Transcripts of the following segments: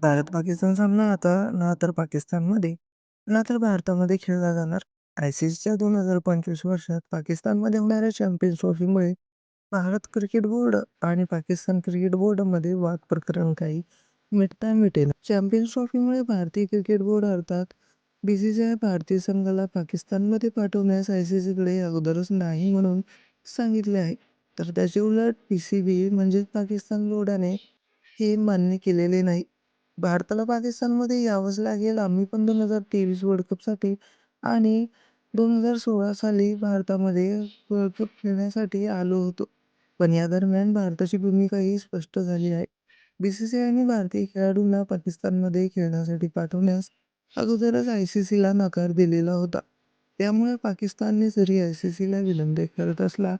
भारत-पाकिस्तान सामना आता ना तर पाकिस्तानमध्ये, ना तर भारतामध्ये खेळला जाणार. आयसीसीच्या दोन हजार पंचवीस वर्षात पाकिस्तानमध्ये होणाऱ्या चॅम्पियन्स ट्रॉफीमुळे भारत क्रिकेट बोर्ड आणि पाकिस्तान क्रिकेट बोर्डमध्ये वाद प्रकरण काही मिटता मिटेना. चॅम्पियन्स ट्रॉफीमुळे भारतीय क्रिकेट बोर्ड अर्थात बीसीसीआय भारतीय संघाला पाकिस्तानमध्ये पाठवण्यास आयसीसीकडे अगोदरच नाही म्हणून सांगितले आहे. तर त्याचे उलट पीसीबी म्हणजेच पाकिस्तान बोर्डाने हे मान्य केलेले नाही. भारताला पाकिस्तानमध्ये यावंच लागेल आम्ही पण दोन हजार तेवीस वर्ल्ड कपसाठी आणि दोन हजार सोळा साली भारतामध्ये वर्ल्ड कप खेळण्यासाठी आलो होतो. पण या दरम्यान भारताची भूमिकाही स्पष्ट झाली आहे. बी सी सी आयने भारतीय खेळाडूंना पाकिस्तानमध्ये खेळण्यासाठी पाठवण्यास अगोदरच आय सी सीला नकार दिलेला होता. त्यामुळे पाकिस्तानने जरी आय सी सीला विनंती करत असला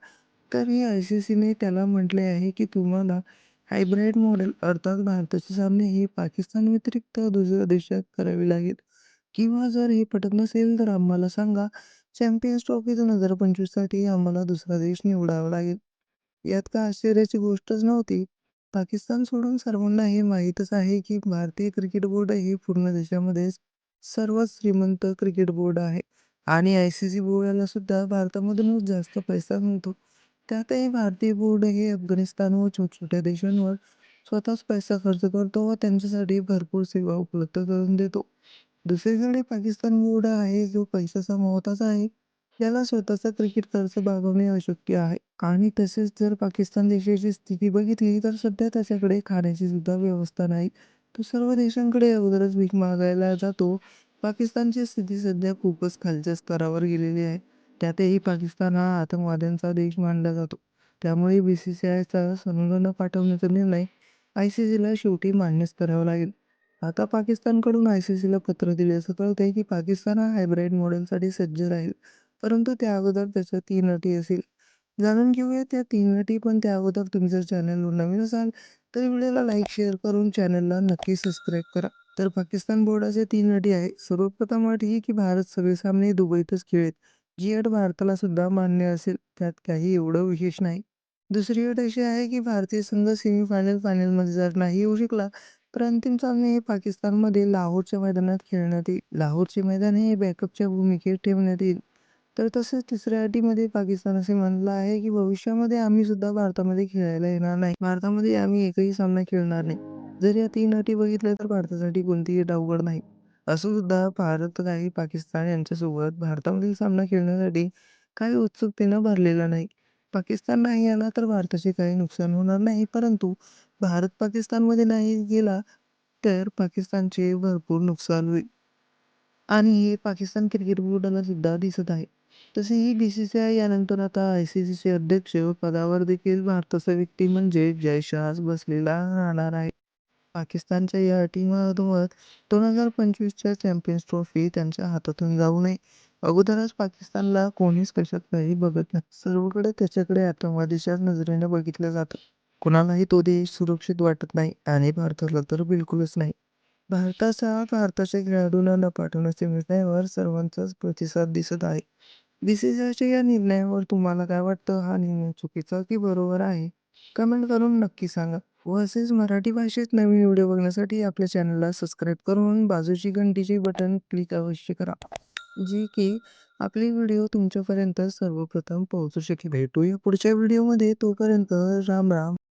तरी आय सी सीने त्याला म्हटले आहे की तुम्हाला हायब्रिड मॉडेल अर्थात भारताचे सामने हे पाकिस्तान व्यतिरिक्त दुसऱ्या देशात करावे लागेल किंवा जर हे पटत नसेल तर आम्हाला सांगा चॅम्पियन्स ट्रॉफी दोन हजार पंचवीससाठी आम्हाला दुसरा देश निवडावा लागेल. यात का आश्चर्याची गोष्टच नव्हती. पाकिस्तान सोडून सर्वांना हे माहीतच आहे की भारतीय क्रिकेट बोर्ड हे पूर्ण देशामध्येच सर्वात श्रीमंत क्रिकेट बोर्ड आहे आणि आय सी बोर्डाला सुद्धा भारतामधूनच जास्त पैसा मिळतो. त्यातही भारतीय बोर्ड हे अफगाणिस्तान व छोट्या देशांवर स्वतःच पैसा खर्च करतो व त्यांच्यासाठी भरपूर सेवा उपलब्ध करून देतो. दुसरीकडे पाकिस्तान बोर्ड आहे जो पैशाचा मोहताज आहे. याला स्वतःचा क्रिकेट खर्च भागवणे अशक्य आहे आणि तसेच जर पाकिस्तान देशाची स्थिती बघितली तर सध्या त्याच्याकडे खाण्याची सुद्धा व्यवस्था नाही. तो सर्व देशांकडे अगोदरच भीक मागायला जातो. पाकिस्तानची स्थिती सध्या खूपच खालच्या स्तरावर गेलेली आहे. त्यातही पाकिस्तान हा आतंकवाद्यांचा देश मानला जातो. त्यामुळे बी सी सी संघ न पाठवण्याचा निर्णय आय सी सीला शेवटी मान्यच करावा लागेल. आता पाकिस्तानकडून आय सी सीला पत्र दिले असं कळतंय की पाकिस्तान हा हायब्रिड मॉडेलसाठी सज्ज राहील परंतु त्या अगोदर त्याच्या तीन अटी असतील. जाणून घेऊया त्या तीन अटी पण त्या अगोदर तुम्ही जर चॅनलवर नवीन असाल तर व्हिडिओला लाईक शेअर करून चॅनलला नक्की सबस्क्राईब करा. तर पाकिस्तान बोर्डाच्या तीन अटी आहे. सर्वप्रथम अट ही की भारत सगळे सामने दुबईतच खेळेल. जी अट भारताला सुद्धा मान्य असेल त्यात काही एवढं विशेष नाही. दुसरी अट अशी आहे की भारतीय संघ सेमीफायनल फायनलमध्ये जर नाही येऊ शकला तर अंतिम सामने हे पाकिस्तानमध्ये लाहोरच्या मैदानात खेळण्यात येईल. लाहोरचे मैदान हे बॅकअपच्या भूमिकेत ठेवण्यात येईल. तर तसेच तिसऱ्या अटीमध्ये पाकिस्तान असे म्हणलं आहे की भविष्यामध्ये आम्ही सुद्धा भारतामध्ये खेळायला येणार नाही. भारतामध्ये आम्ही एकही सामना खेळणार नाही. जर या तीन अटी बघितल्या तर भारतासाठी कोणतीही अट अवघड नाही. असं सुद्धा भारत काही पाकिस्तान यांच्यासोबत भारतामधील सामना खेळण्यासाठी काही उत्सुकतेनं भरलेला नाही. पाकिस्तान नाही आला तर भारताचे काही नुकसान होणार नाही परंतु भारत पाकिस्तानमध्ये नाही गेला तर पाकिस्तानचे भरपूर नुकसान होईल. आणि हे पाकिस्तान क्रिकेट बोर्डाला सुद्धा दिसत आहे. तसेही आय यानंतर आता आय सी सीचे अध्यक्ष पदावर देखील भारताचा व्यक्ती म्हणजे जय बसलेला राहणार आहे. पाकिस्तानच्या या टीमवर दोन हजार पंचवीसच्या चॅम्पियन्स ट्रॉफी त्यांच्या हातातून जाऊ नये अगोदरच पाकिस्तानला कोणीच कशात काही बघत नाही. सर्वकडे त्याच्याकडे आतंकवादीच्याच नजरेने बघितलं जातं. कुणालाही तो देश सुरक्षित वाटत नाही आणि भारताला तर बिलकुलच नाही. भारताचा भारताच्या खेळाडूंना न पाठवण्याच्या निर्णयावर सर्वांचाच प्रतिसाद दिसत आहे. बीसीसीआयच्या या निर्णयावर तुम्हाला काय वाटतं? हा निर्णय चुकीचा की बरोबर आहे? कमेंट करून नक्की सांगा. व असेच मराठी भाषेत नवीन व्हिडिओ बघण्यासाठी आपल्या चॅनलला सबस्क्राईब करून बाजूची घंटीचे बटन क्लिक अवश्य करा. जी की आपले व्हिडिओ तुमच्यापर्यंत सर्वप्रथम पोहोचू शकेल. भेटूया पुढच्या व्हिडिओमध्ये तोपर्यंत राम राम.